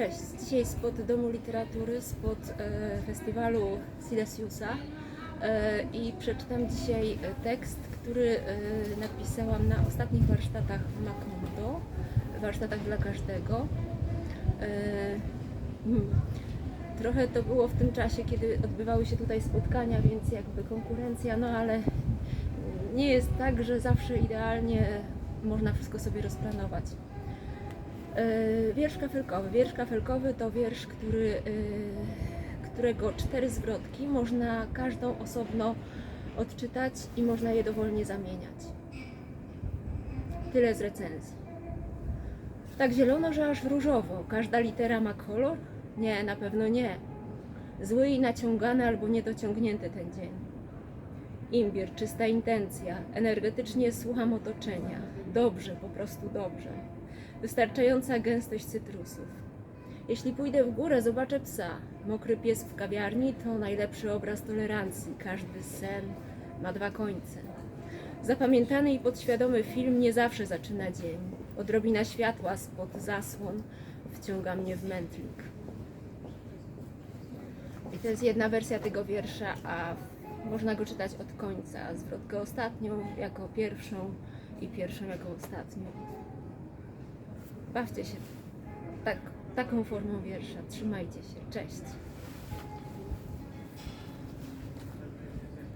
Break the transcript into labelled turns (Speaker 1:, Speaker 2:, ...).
Speaker 1: Cześć, dzisiaj spod Domu Literatury, spod e, festiwalu Silesiusa e, i przeczytam dzisiaj tekst, który e, napisałam na ostatnich warsztatach w Macondo, warsztatach dla każdego. E, hmm, trochę to było w tym czasie, kiedy odbywały się tutaj spotkania, więc jakby konkurencja, no ale nie jest tak, że zawsze idealnie można wszystko sobie rozplanować. E, Wiersz kafelkowy. Wiersz kafelkowy to wiersz, który, e, którego cztery zwrotki można każdą osobno odczytać i można je dowolnie zamieniać. Tyle z recenzji. Tak zielono, że aż różowo. Każda litera ma kolor? Nie, na pewno nie. Zły i naciągany albo niedociągnięty ten dzień. Imbir, czysta intencja. Energetycznie słucham otoczenia. Dobrze, po prostu dobrze. Wystarczająca gęstość cytrusów. Jeśli pójdę w górę, zobaczę psa. Mokry pies w kawiarni to najlepszy obraz tolerancji. Każdy sen ma dwa końce. Zapamiętany i podświadomy film nie zawsze zaczyna dzień. Odrobina światła spod zasłon wciąga mnie w mętlik. I to jest jedna wersja tego wiersza, a można go czytać od końca. Zwrotkę ostatnią jako pierwszą i pierwszą jako ostatnią. Bawcie się tak, taką formą wiersza. Trzymajcie się. Cześć.